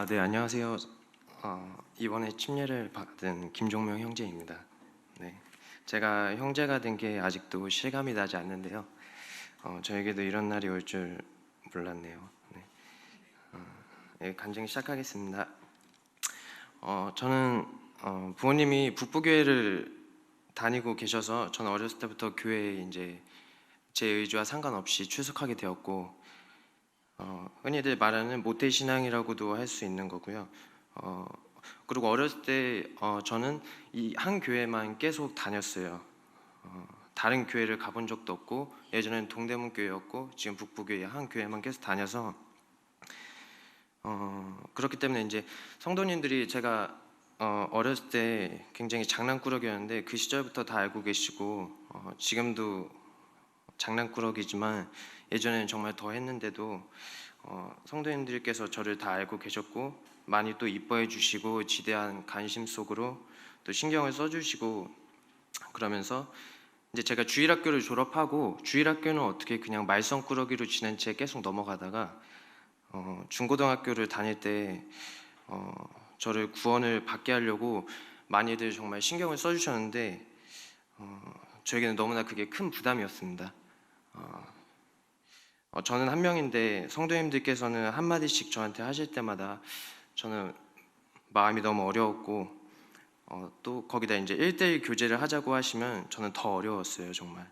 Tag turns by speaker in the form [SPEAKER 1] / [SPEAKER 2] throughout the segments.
[SPEAKER 1] 아, 네, 안녕하세요. 어, 이번에 침례를 받은 김종명 형제입니다. 네, 제가 형제가 된 게 아직도 실감이 나지 않는데요. 어, 저에게도 이런 날이 올 줄 몰랐네요. 네. 어, 네, 간증 시작하겠습니다. 어, 저는 어, 부모님이 북부교회를 다니고 계셔서 저는 어렸을 때부터 교회에 이제 제 의지와 상관없이 출석하게 되었고 어, 흔히들 말하는 모태 신앙이라고도 할 수 있는 거고요. 어, 그리고 어렸을 때 어, 저는 이 한 교회만 계속 다녔어요. 어, 다른 교회를 가본 적도 없고 예전엔 동대문 교회였고 지금 북부교회 한 교회만 계속 다녀서 어, 그렇기 때문에 이제 성도님들이 제가 어, 어렸을 때 굉장히 장난꾸러기였는데 그 시절부터 다 알고 계시고 어, 지금도 장난꾸러기지만 예전에는 정말 더 했는데도 어, 성도님들께서 저를 다 알고 계셨고 많이 또 이뻐해 주시고 지대한 관심 속으로 또 신경을 써주시고 그러면서 이제 제가 주일학교를 졸업하고 주일학교는 어떻게 그냥 말썽꾸러기로 지낸 채 계속 넘어가다가 어, 중고등학교를 다닐 때 어, 저를 구원을 받게 하려고 많이들 정말 신경을 써주셨는데 어, 저에게는 너무나 그게 큰 부담이었습니다. 어, 어, 저는 한 명인데 성도님들께서는 한 마디씩 저한테 하실 때마다 저는 마음이 너무 어려웠고 어, 또 거기다 이제 1대1 교제를 하자고 하시면 저는 더 어려웠어요 정말.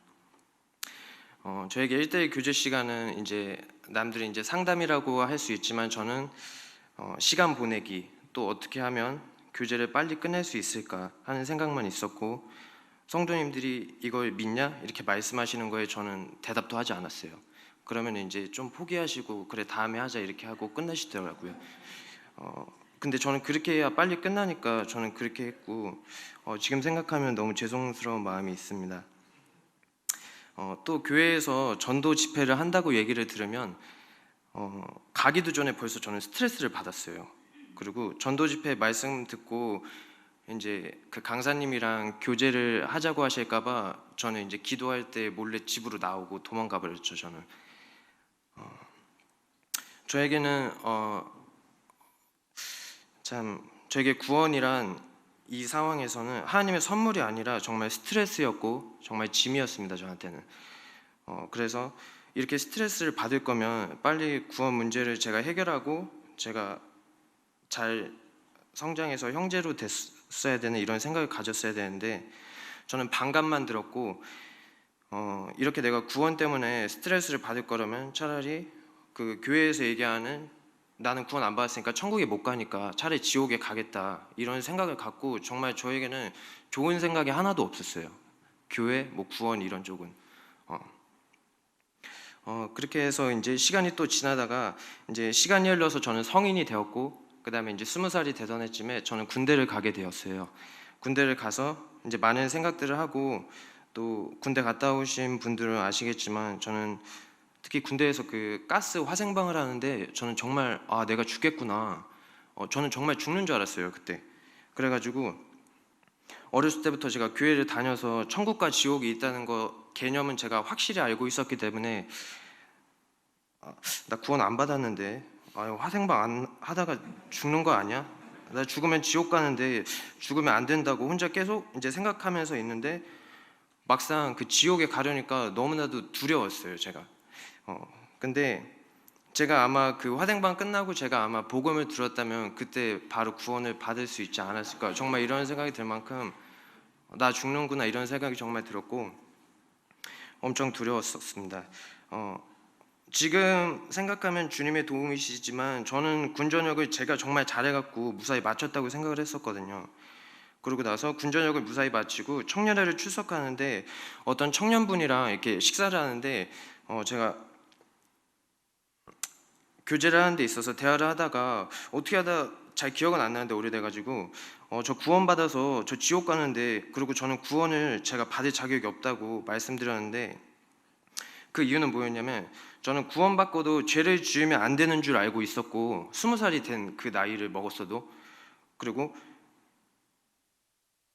[SPEAKER 1] 어, 저에게 1대1 교제 시간은 이제 남들이 이제 상담이라고 할 수 있지만 저는 어, 시간 보내기 또 어떻게 하면 교제를 빨리 끝낼 수 있을까 하는 생각만 있었고 성도님들이 이걸 믿냐 이렇게 말씀하시는 거에 저는 대답도 하지 않았어요. 그러면 이제 좀 포기하시고 그래 다음에 하자 이렇게 하고 끝내시더라고요. 어, 근데 저는 그렇게 해야 빨리 끝나니까 저는 그렇게 했고 어, 지금 생각하면 너무 죄송스러운 마음이 있습니다. 어, 또 교회에서 전도 집회를 한다고 얘기를 들으면 어, 가기도 전에 벌써 저는 스트레스를 받았어요. 그리고 전도 집회 말씀 듣고 이제 그 강사님이랑 교제를 하자고 하실까봐 저는 이제 기도할 때 몰래 집으로 나오고 도망가 버렸죠. 저는 어, 저에게는 어, 참 저에게 구원이란 이 상황에서는 하나님의 선물이 아니라 정말 스트레스였고 정말 짐이었습니다. 저한테는 어, 그래서 이렇게 스트레스를 받을 거면 빨리 구원 문제를 제가 해결하고 제가 잘 성장해서 형제로 됐어야 되는 이런 생각을 가졌어야 되는데 저는 반감만 들었고 어, 이렇게 내가 구원 때문에 스트레스를 받을 거라면 차라리 그 교회에서 얘기하는 나는 구원 안 받았으니까 천국에 못 가니까 차라리 지옥에 가겠다 이런 생각을 갖고 정말 저에게는 좋은 생각이 하나도 없었어요. 교회, 뭐 구원 이런 쪽은. 어. 어, 그렇게 해서 이제 시간이 또 지나다가 이제 시간이 흘러서 저는 성인이 되었고 그 다음에 이제 스무 살이 되던 해쯤에 저는 군대를 가게 되었어요. 군대를 가서 이제 많은 생각들을 하고 또 군대 갔다 오신 분들은 아시겠지만 저는 특히 군대에서 그 가스 화생방을 하는데 저는 정말 아 내가 죽겠구나. 어, 저는 정말 죽는 줄 알았어요 그때. 그래가지고 어렸을 때부터 제가 교회를 다녀서 천국과 지옥이 있다는 거 개념은 제가 확실히 알고 있었기 때문에 아, 나 구원 안 받았는데 아, 화생방 안 하다가 죽는 거 아니야? 나 죽으면 지옥 가는데 죽으면 안 된다고 혼자 계속 이제 생각하면서 있는데 막상 그 지옥에 가려니까 너무나도 두려웠어요 제가. 어, 근데 제가 아마 그 화생방 끝나고 제가 아마 복음을 들었다면 그때 바로 구원을 받을 수 있지 않았을까 정말 이런 생각이 들 만큼 나 죽는구나 이런 생각이 정말 들었고 엄청 두려웠었습니다. 어, 지금 생각하면 주님의 도움이시지만 저는 군 전역을 제가 정말 잘해갖고 무사히 마쳤다고 생각을 했었거든요. 그러고 나서 군 전역을 무사히 마치고 청년회를 출석하는데 어떤 청년분이랑 이렇게 식사를 하는데 어, 제가 교제를 하는 데 있어서 대화를 하다가 어떻게 하다 잘 기억은 안 나는데 오래돼가지고 어, 저 구원 받아서 저 지옥 가는데 그리고 저는 구원을 제가 받을 자격이 없다고 말씀드렸는데 그 이유는 뭐였냐면 저는 구원 받고도 죄를 지으면 안 되는 줄 알고 있었고 스무 살이 된 그 나이를 먹었어도 그리고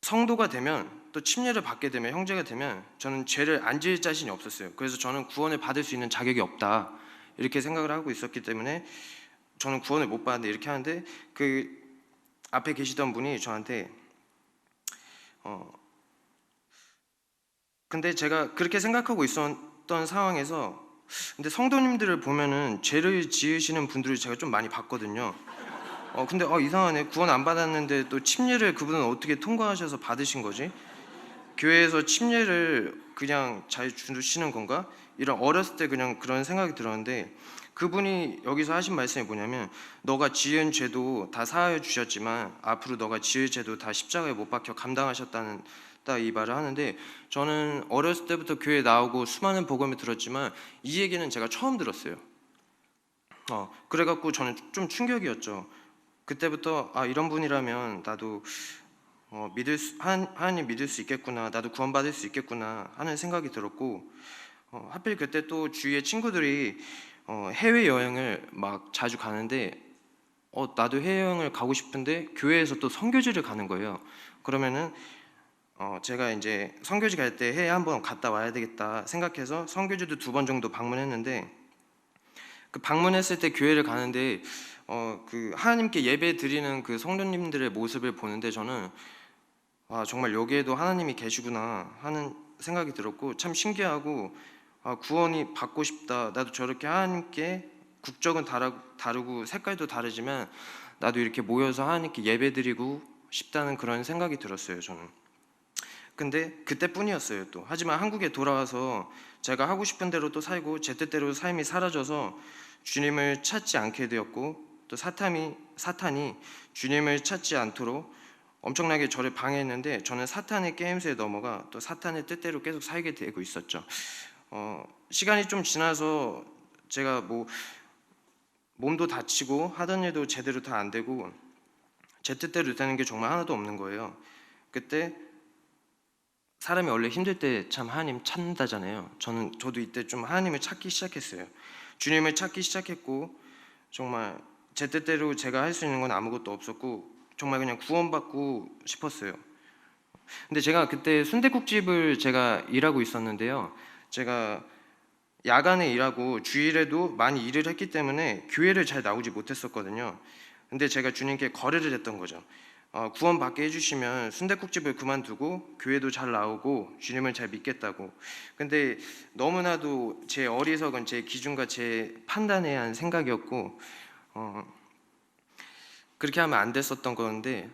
[SPEAKER 1] 성도가 되면 또 침례를 받게 되면 형제가 되면 저는 죄를 안 지을 자신이 없었어요. 그래서 저는 구원을 받을 수 있는 자격이 없다. 이렇게 생각을 하고 있었기 때문에 저는 구원을 못 받는데 이렇게 하는데 그 앞에 계시던 분이 저한테 어 근데 제가 그렇게 생각하고 있었던 상황에서 근데 성도님들을 보면은 죄를 지으시는 분들을 제가 좀 많이 봤거든요. 어 근데 어 이상하네 구원 안 받았는데 또 침례를 그분은 어떻게 통과하셔서 받으신 거지? 교회에서 침례를 그냥 잘 주시는 건가? 이런 어렸을 때 그냥 그런 생각이 들었는데 그분이 여기서 하신 말씀이 뭐냐면 너가 지은 죄도 다 사하여 주셨지만 앞으로 너가 지을 죄도 다 십자가에 못 박혀 감당하셨다는 딱이 말을 하는데 저는 어렸을 때부터 교회 나오고 수많은 복음을 들었지만 이 얘기는 제가 처음 들었어요. 어 그래갖고 저는 좀 충격이었죠. 그때부터 아 이런 분이라면 나도 어, 믿을 수, 하나- 하나님 믿을 수 있겠구나 나도 구원받을 수 있겠구나 하는 생각이 들었고 어, 하필 그때 또 주위에 친구들이 어, 해외 여행을 막 자주 가는데 어, 나도 해외 여행을 가고 싶은데 교회에서 또 선교지를 가는 거예요. 그러면은 어, 제가 이제 선교지 갈 때 해외 한번 갔다 와야 되겠다 생각해서 선교지도 두 번 정도 방문했는데 그 방문했을 때 교회를 가는데 어, 그 하나님께 예배 드리는 그 성도님들의 모습을 보는데 저는 아 정말 여기에도 하나님이 계시구나 하는 생각이 들었고 참 신기하고 아 구원이 받고 싶다. 나도 저렇게 하나님께 국적은 다르, 다르고 색깔도 다르지만 나도 이렇게 모여서 하나님께 예배드리고 싶다는 그런 생각이 들었어요 저는. 근데 그때뿐이었어요 또. 하지만 한국에 돌아와서 제가 하고 싶은 대로 또 살고 제 뜻대로 삶이 사라져서 주님을 찾지 않게 되었고 또 사탄이 사탄이 주님을 찾지 않도록 엄청나게 저를 방해했는데 저는 사탄의 게임스에 넘어가 또 사탄의 뜻대로 계속 살게 되고 있었죠. 어, 시간이 좀 지나서 제가 뭐 몸도 다치고 하던 일도 제대로 다 안 되고 제 뜻대로 되는 게 정말 하나도 없는 거예요. 그때 사람이 원래 힘들 때 참 하나님 찾는다잖아요. 저는 저도 이때 좀 하나님을 찾기 시작했어요. 주님을 찾기 시작했고 정말 제 뜻대로 제가 할 수 있는 건 아무것도 없었고 정말 그냥 구원받고 싶었어요. 근데 제가 그때 순대국집을 제가 일하고 있었는데요. 제가 야간에 일하고 주일에도 많이 일을 했기 때문에 교회를 잘 나오지 못했었거든요. 근데 제가 주님께 거래를 했던 거죠. 어, 구원 받게 해주시면 순대국집을 그만두고 교회도 잘 나오고 주님을 잘 믿겠다고. 근데 너무나도 제 어리석은 제 기준과 제 판단에 한 생각이었고 어, 그렇게 하면 안 됐었던 건데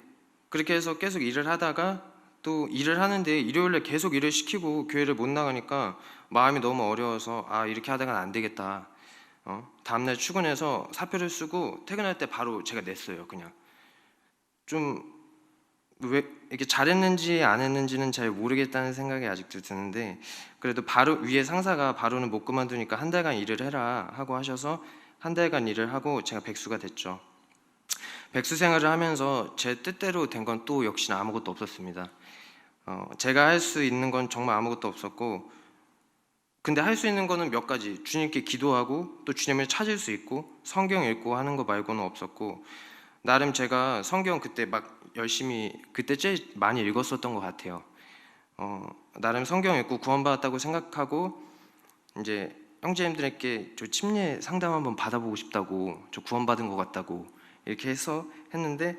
[SPEAKER 1] 그렇게 해서 계속 일을 하다가 또 일을 하는데 일요일에 계속 일을 시키고 교회를 못 나가니까 마음이 너무 어려워서 아 이렇게 하다가는 안 되겠다. 어? 다음날 출근해서 사표를 쓰고 퇴근할 때 바로 제가 냈어요. 그냥 좀 왜 이렇게 잘했는지 안 했는지는 잘 모르겠다는 생각이 아직도 드는데 그래도 바로 위에 상사가 바로는 못 그만두니까 한 달간 일을 해라 하고 하셔서 한 달간 일을 하고 제가 백수가 됐죠. 백수 생활을 하면서 제 뜻대로 된 건 또 역시나 아무것도 없었습니다. 어, 제가 할 수 있는 건 정말 아무것도 없었고, 근데 할 수 있는 거는 몇 가지 주님께 기도하고 또 주님을 찾을 수 있고 성경 읽고 하는 거 말고는 없었고 나름 제가 성경 그때 막 열심히 그때 제일 많이 읽었었던 것 같아요. 어, 나름 성경 읽고 구원받았다고 생각하고 이제 형제님들에게 저 침례 상담 한번 받아보고 싶다고 저 구원받은 것 같다고 이렇게 해서 했는데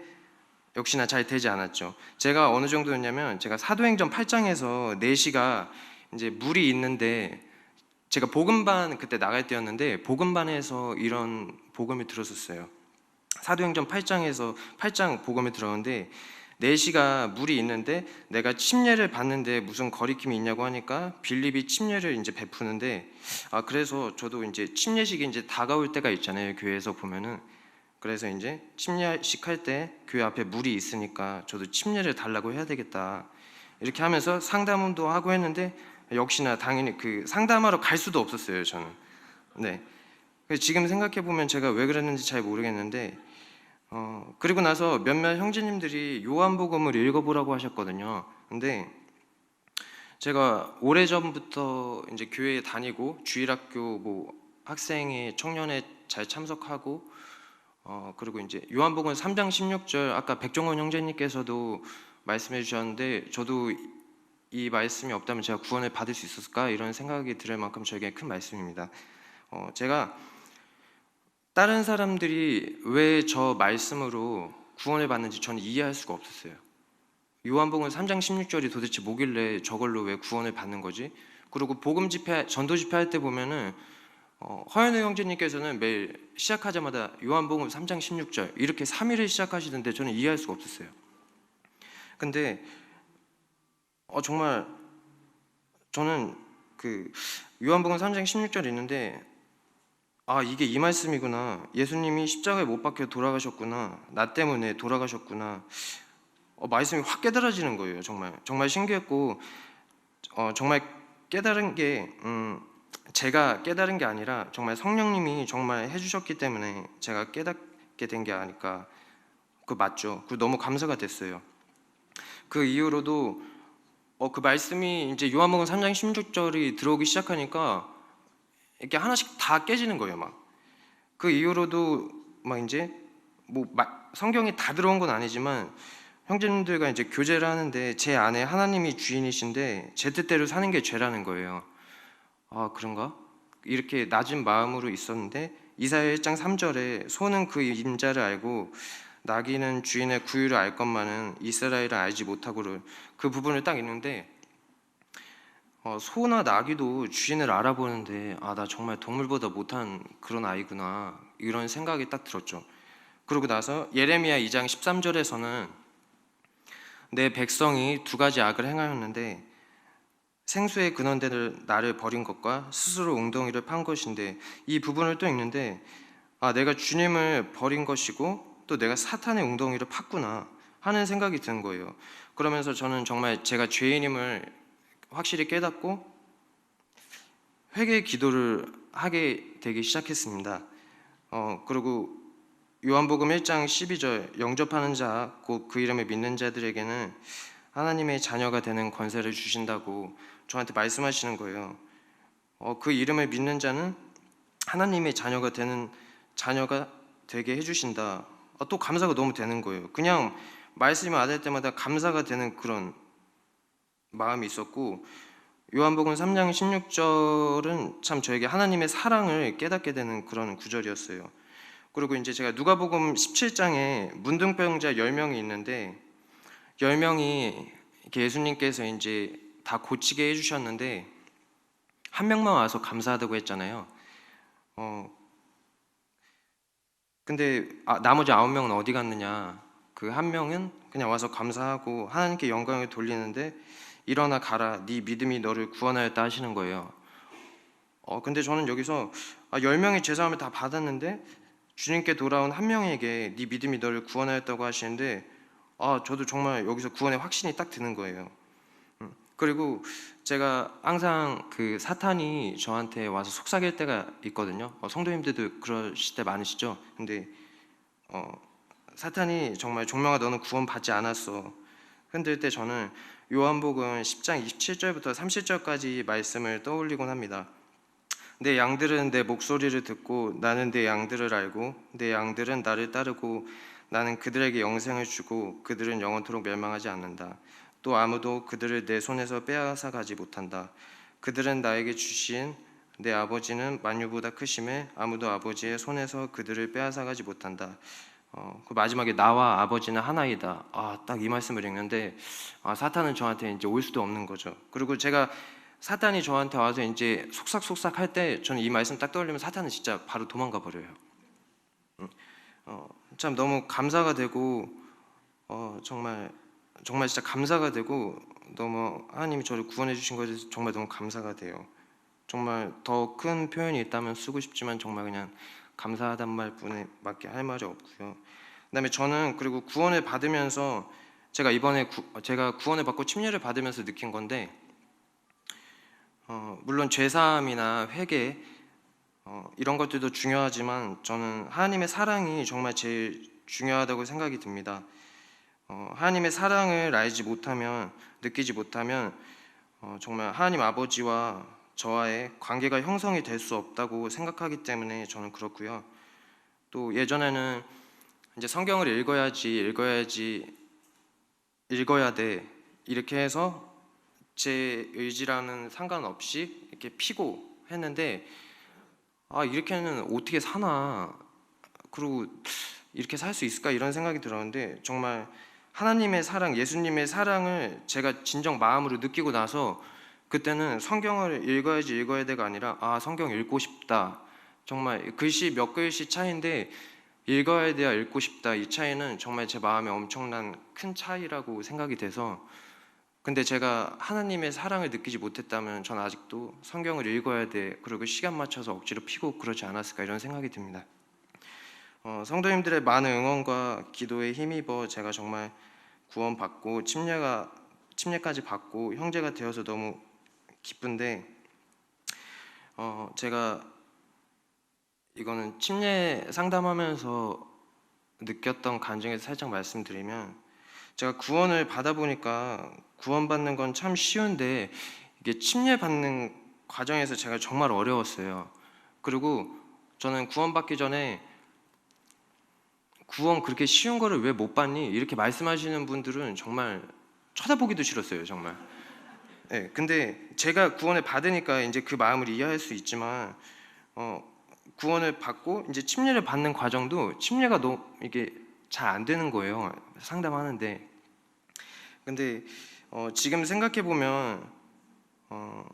[SPEAKER 1] 역시나 잘 되지 않았죠. 제가 어느 정도였냐면 제가 사도행전 8장에서 4시가 이제 물이 있는데 제가 복음반 그때 나갈 때였는데 복음반에서 이런 복음을 들었었어요. 사도행전 8장에서 8장 복음을 들었는데 4시가 물이 있는데 내가 침례를 받는데 무슨 거리낌이 있냐고 하니까 빌립이 침례를 이제 베푸는데 아 그래서 저도 이제 침례식이 이제 다가올 때가 있잖아요 교회에서 보면은 그래서 이제 침례식 할 때 교회 앞에 물이 있으니까 저도 침례를 달라고 해야 되겠다 이렇게 하면서 상담도 하고 했는데 역시나 당연히 그 상담하러 갈 수도 없었어요 저는. 네. 지금 생각해 보면 제가 왜 그랬는지 잘 모르겠는데 어 그리고 나서 몇몇 형제님들이 요한복음을 읽어보라고 하셨거든요. 근데 제가 오래 전부터 이제 교회에 다니고 주일학교 뭐 학생회 청년회 잘 참석하고 어 그리고 이제 요한복음 3장 16절 아까 백종원 형제님께서도 말씀해 주셨는데 저도 이 말씀이 없다면 제가 구원을 받을 수 있었을까 이런 생각이 들 만큼 저에게 큰 말씀입니다. 어 제가 다른 사람들이 왜 저 말씀으로 구원을 받는지 저는 이해할 수가 없었어요. 요한복음 3장 16절이 도대체 뭐길래 저걸로 왜 구원을 받는 거지? 그리고 복음 집회, 전도 집회 할 때 보면은 어, 허연우 형제님께서는 매일 시작하자마자 요한복음 3장 16절 이렇게 3일을 시작하시던데 저는 이해할 수가 없었어요. 근데 어, 정말 저는 그 요한복음 3장 16절 있는데 아 이게 이 말씀이구나. 예수님이 십자가에 못 박혀 돌아가셨구나. 나 때문에 돌아가셨구나. 어, 말씀이 확 깨달아지는 거예요 정말. 정말 신기했고 어, 정말 깨달은 게 음, 제가 깨달은 게 아니라 정말 성령님이 정말 해주셨기 때문에 제가 깨닫게 된 게 아닐까. 그 맞죠. 그 너무 감사가 됐어요. 그 이후로도 어, 그 말씀이 이제 요한복음 3장 16절이 들어오기 시작하니까 이렇게 하나씩 다 깨지는 거예요, 막. 그 이후로도 막 이제 뭐 마- 성경이 다 들어온 건 아니지만 형제님들과 이제 교제를 하는데 제 안에 하나님이 주인이신데 제 뜻대로 사는 게 죄라는 거예요. 아, 그런가? 이렇게 낮은 마음으로 있었는데 이사야 1장 3절에 소는 그 임자를 알고 나귀는 주인의 구유를 알 것만은 이스라엘을 알지 못하고를 그 부분을 딱 있는데 어, 소나 나귀도 주인을 알아보는데 아 나 정말 동물보다 못한 그런 아이구나 이런 생각이 딱 들었죠. 그러고 나서 예레미야 2장 13절에서는 내 백성이 두 가지 악을 행하였는데 생수의 근원대를 나를 버린 것과 스스로 웅덩이를 판 것인데 이 부분을 또 읽는데 아 내가 주님을 버린 것이고 또 내가 사탄의 웅덩이를 팠구나 하는 생각이 드는 거예요. 그러면서 저는 정말 제가 죄인임을 확실히 깨닫고 회개 기도를 하게 되기 시작했습니다. 어, 그리고 요한복음 1장 12절 영접하는 자 곧 그 이름을 믿는 자들에게는 하나님의 자녀가 되는 권세를 주신다고 저한테 말씀하시는 거예요. 어, 그 이름을 믿는 자는 하나님의 자녀가 되는 자녀가 되게 해주신다. 어, 또 감사가 너무 되는 거예요. 그냥 말씀을 받을 때마다 감사가 되는 그런 마음이 있었고 요한복음 3장 16절은 참 저에게 하나님의 사랑을 깨닫게 되는 그런 구절이었어요. 그리고 이제 제가 누가복음 17장에 문둥병자 10명이 있는데 10명이 이렇게 예수님께서 이제 다 고치게 해 주셨는데 한 명만 와서 감사하다고 했잖아요. 어 근데 아, 나머지 아홉 명은 어디 갔느냐? 그 한 명은 그냥 와서 감사하고 하나님께 영광을 돌리는데 일어나 가라 네 믿음이 너를 구원하였다 하시는 거예요. 어 근데 저는 여기서 아, 열 명이 제사함을 다 받았는데 주님께 돌아온 한 명에게 네 믿음이 너를 구원하였다고 하시는데 아 저도 정말 여기서 구원의 확신이 딱 드는 거예요. 음, 그리고 제가 항상 그 사탄이 저한테 와서 속삭일 때가 있거든요. 어, 성도님들도 그러실 때 많으시죠. 근데 어, 사탄이 정말 종명아 너는 구원 받지 않았어. 흔들 때 저는 요한복음 10장 27절부터 30절까지 말씀을 떠올리곤 합니다. 내 양들은 내 목소리를 듣고 나는 내 양들을 알고 내 양들은 나를 따르고 나는 그들에게 영생을 주고 그들은 영원토록 멸망하지 않는다. 또 아무도 그들을 내 손에서 빼앗아 가지 못한다. 그들은 나에게 주신 내 아버지는 만유보다 크심에 아무도 아버지의 손에서 그들을 빼앗아 가지 못한다. 어, 그 마지막에 나와 아버지는 하나이다. 아, 딱 이 말씀을 읽는데 아, 사탄은 저한테 이제 올 수도 없는 거죠. 그리고 제가 사탄이 저한테 와서 이제 속삭속삭 할 때 저는 이 말씀 딱 떠올리면 사탄은 진짜 바로 도망가 버려요. 음, 어, 참 너무 감사가 되고 어, 정말 정말 진짜 감사가 되고 너무 하나님이 저를 구원해 주신 것에 대해서 정말 너무 감사가 돼요. 정말 더 큰 표현이 있다면 쓰고 싶지만 정말 그냥 감사하단 말뿐에밖에 할 말이 없고요. 그다음에 저는 그리고 구원을 받으면서 제가 이번에 구, 제가 구원을 받고 침례를 받으면서 느낀 건데 어, 물론 죄사함이나 회개 어, 이런 것들도 중요하지만 저는 하나님의 사랑이 정말 제일 중요하다고 생각이 듭니다. 어, 하나님의 사랑을 알지 못하면 느끼지 못하면 어, 정말 하나님 아버지와 저와의 관계가 형성이 될 수 없다고 생각하기 때문에 저는 그렇고요. 또 예전에는 이제 성경을 읽어야지 읽어야지 읽어야 돼. 이렇게 해서 제 의지라는 상관없이 이렇게 피고 했는데 아 이렇게는 어떻게 사나? 그리고 이렇게 살 수 있을까? 이런 생각이 들었는데 정말 하나님의 사랑, 예수님의 사랑을 제가 진정 마음으로 느끼고 나서 그때는 성경을 읽어야지 읽어야 돼가 아니라 아 성경 읽고 싶다. 정말 글씨 몇 글씨 차이인데 읽어야 돼야 읽고 싶다. 이 차이는 정말 제 마음에 엄청난 큰 차이라고 생각이 돼서 근데 제가 하나님의 사랑을 느끼지 못했다면 전 아직도 성경을 읽어야 돼. 그리고 시간 맞춰서 억지로 피고 그러지 않았을까 이런 생각이 듭니다. 어, 성도님들의 많은 응원과 기도에 힘입어 제가 정말 구원받고 침례가 침례까지 받고 형제가 되어서 너무 기쁜데 어, 제가 이거는 침례 상담하면서 느꼈던 감정에서 살짝 말씀드리면 제가 구원을 받아 보니까 구원받는 건 참 쉬운데 이게 침례 받는 과정에서 제가 정말 어려웠어요. 그리고 저는 구원받기 전에 구원 그렇게 쉬운 거를 왜못 받니? 이렇게 말씀하시는 분들은 정말 쳐다보기도 싫었어요, 정말. 네, 근데 제가 구원을 받으니까 이제 그 마음을 이해할 수 있지만 어, 구원을 받고 이제 침례를 받는 과정도 침례가 너무 이게 잘 안 되는 거예요. 상담하는데. 근데 어, 지금 생각해 보면 어,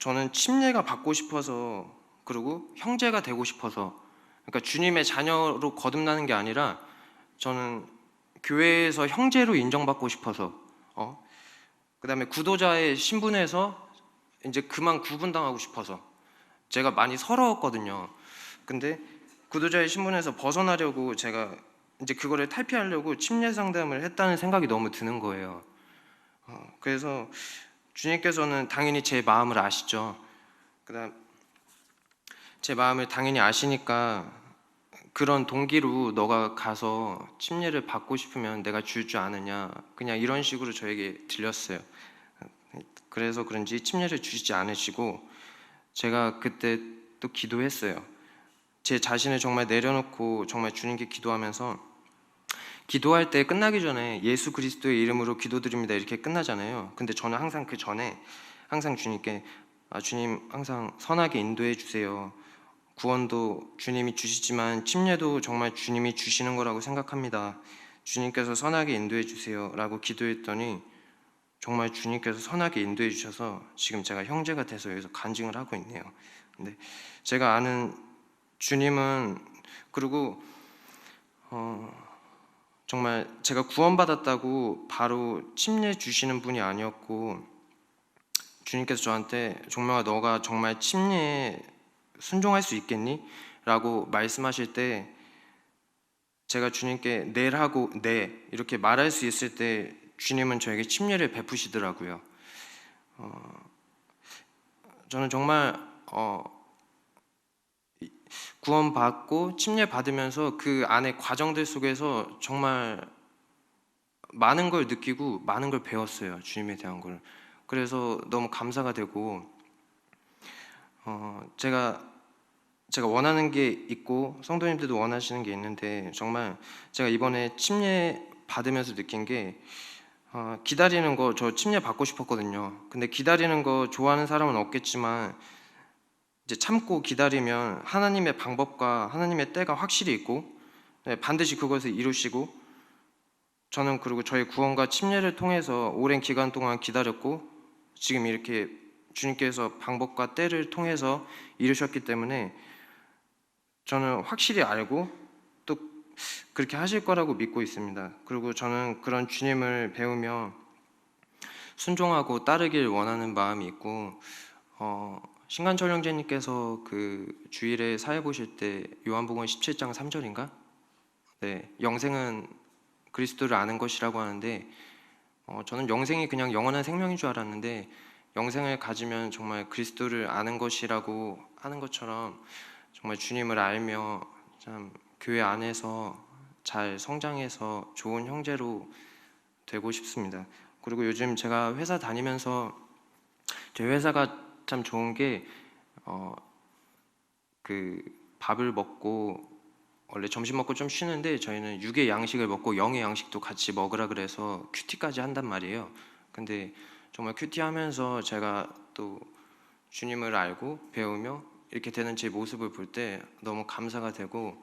[SPEAKER 1] 저는 침례가 받고 싶어서 그리고 형제가 되고 싶어서 그러니까 주님의 자녀로 거듭나는 게 아니라 저는 교회에서 형제로 인정받고 싶어서 어? 그다음에 구도자의 신분에서 이제 그만 구분당하고 싶어서 제가 많이 서러웠거든요. 근데 구도자의 신분에서 벗어나려고 제가 이제 그거를 탈피하려고 침례 상담을 했다는 생각이 너무 드는 거예요. 어, 그래서 주님께서는 당연히 제 마음을 아시죠. 그다음 제 마음을 당연히 아시니까 그런 동기로 너가 가서 침례를 받고 싶으면 내가 줄 줄 아느냐 그냥 이런 식으로 저에게 들렸어요. 그래서 그런지 침례를 주시지 않으시고 제가 그때 또 기도했어요. 제 자신을 정말 내려놓고 정말 주님께 기도하면서 기도할 때 끝나기 전에 예수 그리스도의 이름으로 기도드립니다 이렇게 끝나잖아요. 근데 저는 항상 그 전에 항상 주님께 아, 주님 항상 선하게 인도해 주세요. 구원도 주님이 주시지만 침례도 정말 주님이 주시는 거라고 생각합니다. 주님께서 선하게 인도해 주세요라고 기도했더니 정말 주님께서 선하게 인도해 주셔서 지금 제가 형제가 돼서 여기서 간증을 하고 있네요. 근데 제가 아는 주님은 그리고 어, 정말 제가 구원받았다고 바로 침례 주시는 분이 아니었고 주님께서 저한테 종명아 너가 정말 침례에 순종할 수 있겠니? 라고 말씀하실 때 제가 주님께 내라고 네 이렇게 말할 수 있을 때 주님은 저에게 침례를 베푸시더라고요. 어, 저는 정말 어, 구원받고 침례 받으면서 그 안에 과정들 속에서 정말 많은 걸 느끼고 많은 걸 배웠어요. 주님에 대한 걸. 그래서 너무 감사가 되고 어, 제가 제가 원하는 게 있고 성도님들도 원하시는 게 있는데 정말 제가 이번에 침례 받으면서 느낀 게 어, 기다리는 거 저 침례 받고 싶었거든요. 근데 기다리는 거 좋아하는 사람은 없겠지만 이제 참고 기다리면 하나님의 방법과 하나님의 때가 확실히 있고 네, 반드시 그것을 이루시고 저는 그리고 저희 구원과 침례를 통해서 오랜 기간 동안 기다렸고 지금 이렇게 주님께서 방법과 때를 통해서 이루셨기 때문에 저는 확실히 알고 또 그렇게 하실 거라고 믿고 있습니다. 그리고 저는 그런 주님을 배우며 순종하고 따르길 원하는 마음이 있고 어, 신간철 형제님께서 그 주일에 사회 보실 때 요한복음 17장 3절인가? 네, 영생은 그리스도를 아는 것이라고 하는데 어, 저는 영생이 그냥 영원한 생명인 줄 알았는데 영생을 가지면 정말 그리스도를 아는 것이라고 하는 것처럼 정말 주님을 알며 참 교회 안에서 잘 성장해서 좋은 형제로 되고 싶습니다. 그리고 요즘 제가 회사 다니면서 제 회사가 참 좋은 게 어 그 밥을 먹고 원래 점심 먹고 좀 쉬는데 저희는 육의 양식을 먹고 영의 양식도 같이 먹으라 그래서 큐티까지 한단 말이에요. 근데 정말 큐티 하면서 제가 또 주님을 알고 배우며 이렇게 되는 제 모습을 볼 때 너무 감사가 되고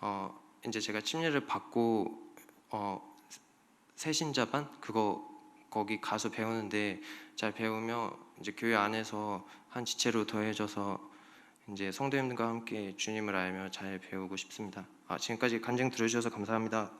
[SPEAKER 1] 어 이제 제가 침례를 받고 어 세신자반 그거 거기 가서 배우는데 잘 배우며 이제 교회 안에서 한 지체로 더해져서 이제 성도님들과 함께 주님을 알며 잘 배우고 싶습니다. 아, 지금까지 간증 들어주셔서 감사합니다.